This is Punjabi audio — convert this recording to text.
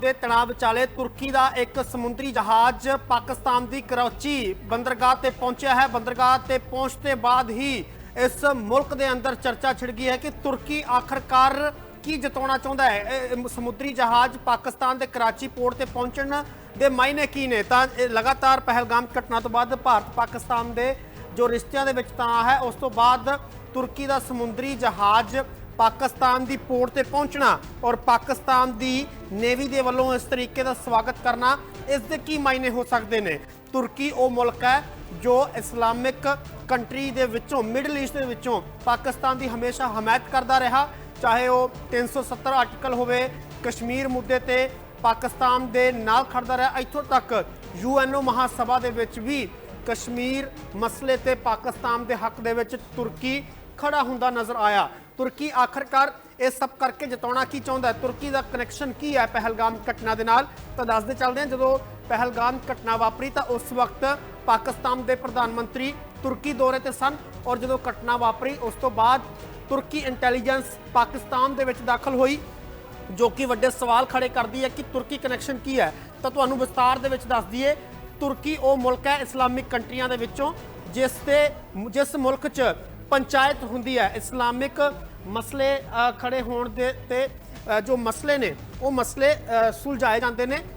ਦੇ ਤਣਾਅ ਵਿਚਾਲੇ ਤੁਰਕੀ ਦਾ ਇੱਕ ਸਮੁੰਦਰੀ ਜਹਾਜ਼ ਪਾਕਿਸਤਾਨ ਦੀ ਕਰਾਚੀ ਬੰਦਰਗਾਹ ਤੇ ਪਹੁੰਚਿਆ ਹੈ। ਬੰਦਰਗਾਹ ਤੇ ਪਹੁੰਚਦੇ ਬਾਅਦ ਹੀ ਇਸ ਮੁਲਕ ਦੇ ਅੰਦਰ ਚਰਚਾ ਛਿੜ ਗਈ ਹੈ ਕਿ ਤੁਰਕੀ ਆਖਰਕਾਰ ਕੀ ਜਤਾਉਣਾ ਚਾਹੁੰਦਾ ਹੈ। ਇਹ- ਸਮੁੰਦਰੀ ਜਹਾਜ਼ ਪਾਕਿਸਤਾਨ ਦੇ ਕਰਾਚੀ ਪੋਰਟ ਤੇ ਪਹੁੰਚਣ ਦੇ ਮਾਇਨੇ ਕੀ ਨੇ? ਤਾਂ ਲਗਾਤਾਰ ਪਹਿਲਗਾਮ ਘਟਨਾ ਤੋਂ ਬਾਅਦ ਭਾਰਤ ਪਾਕਿਸਤਾਨ ਦੇ ਜੋ ਰਿਸ਼ਤਿਆਂ ਦੇ ਵਿੱਚ ਤਣਾਅ ਹੈ, ਉਸ ਤੋਂ ਬਾਅਦ ਤੁਰਕੀ ਦਾ ਸਮੁੰਦਰੀ ਜਹਾਜ਼ ਪਾਕਿਸਤਾਨ ਦੀ ਪੋਰਟ ਤੇ ਪਹੁੰਚਣਾ ਔਰ ਪਾਕਿਸਤਾਨ ਦੀ ਨੇਵੀ ਦੇ ਵੱਲੋਂ ਇਸ ਤਰੀਕੇ ਦਾ ਸਵਾਗਤ ਕਰਨਾ, ਇਸ ਦੇ ਕੀ ਮਾਇਨੇ ਹੋ ਸਕਦੇ ਨੇ? ਤੁਰਕੀ ਉਹ ਮੁਲਕ ਹੈ ਜੋ ਇਸਲਾਮਿਕ ਕੰਟਰੀ ਦੇ ਵਿੱਚੋਂ, ਮਿਡਲ ਈਸਟ ਦੇ ਵਿੱਚੋਂ ਪਾਕਿਸਤਾਨ ਦੀ ਹਮੇਸ਼ਾ ਹਮਾਇਤ ਕਰਦਾ ਰਿਹਾ। ਚਾਹੇ ਉਹ 370 ਆਰਟੀਕਲ ਹੋਵੇ, ਕਸ਼ਮੀਰ ਮੁੱਦੇ ਤੇ ਪਾਕਿਸਤਾਨ ਦੇ ਨਾਲ ਖੜਦਾ ਰਿਹਾ। ਇੱਥੋਂ ਤੱਕ ਯੂਐਨਓ ਮਹਾਸਭਾ ਦੇ ਵਿੱਚ ਵੀ ਕਸ਼ਮੀਰ ਮਸਲੇ ਤੇ ਪਾਕਿਸਤਾਨ ਦੇ ਹੱਕ ਦੇ ਵਿੱਚ ਤੁਰਕੀ ਖੜਾ ਹੁੰਦਾ ਨਜ਼ਰ ਆਇਆ। ਤੁਰਕੀ ਆਖਰਕਾਰ ਇਹ ਸਭ ਕਰਕੇ ਜਤਾਉਣਾ ਕੀ ਚਾਹੁੰਦਾ ਹੈ? ਤੁਰਕੀ ਦਾ ਕਨੈਕਸ਼ਨ ਕੀ ਹੈ ਪਹਿਲਗਾਮ ਘਟਨਾ ਦੇ ਨਾਲ? ਤਾਂ ਦੱਸਦੇ ਚੱਲਦੇ ਹਾਂ, ਜਦੋਂ ਪਹਿਲਗਾਮ ਘਟਨਾ ਵਾਪਰੀ ਤਾਂ ਉਸ ਵਕਤ ਪਾਕਿਸਤਾਨ ਦੇ ਪ੍ਰਧਾਨ ਮੰਤਰੀ ਤੁਰਕੀ ਦੌਰੇ ਤੇ ਸਨ ਔਰ ਜਦੋਂ ਘਟਨਾ ਵਾਪਰੀ, ਉਸ ਤੋਂ ਬਾਅਦ ਤੁਰਕੀ ਇੰਟੈਲੀਜੈਂਸ ਪਾਕਿਸਤਾਨ ਦੇ ਵਿੱਚ ਦਾਖਲ ਹੋਈ, ਜੋ ਕਿ ਵੱਡੇ ਸਵਾਲ ਖੜੇ ਕਰਦੀ ਹੈ ਕਿ ਤੁਰਕੀ ਕਨੈਕਸ਼ਨ ਕੀ ਹੈ? ਤਾਂ ਤੁਹਾਨੂੰ ਵਿਸਤਾਰ ਦੇ ਵਿੱਚ ਦੱਸ ਦਈਏ, ਤੁਰਕੀ ਉਹ ਮੁਲਕ ਹੈ ਇਸਲਾਮਿਕ ਕੰਟਰੀਆਂ ਦੇ ਵਿੱਚੋਂ, ਜਿਸ ਤੇ, ਜਿਸ ਮੁਲਕ 'ਚ ਪੰਚਾਇਤ ਹੁੰਦੀ ਹੈ ਇਸਲਾਮਿਕ ਮਸਲੇ ਅ, ਖੜੇ ਹੋਣ ਦੇ ਤੇ ਜੋ ਮਸਲੇ ਨੇ ਉਹ ਮਸਲੇ ਸੁਲਝਾਏ ਜਾਂਦੇ ਨੇ।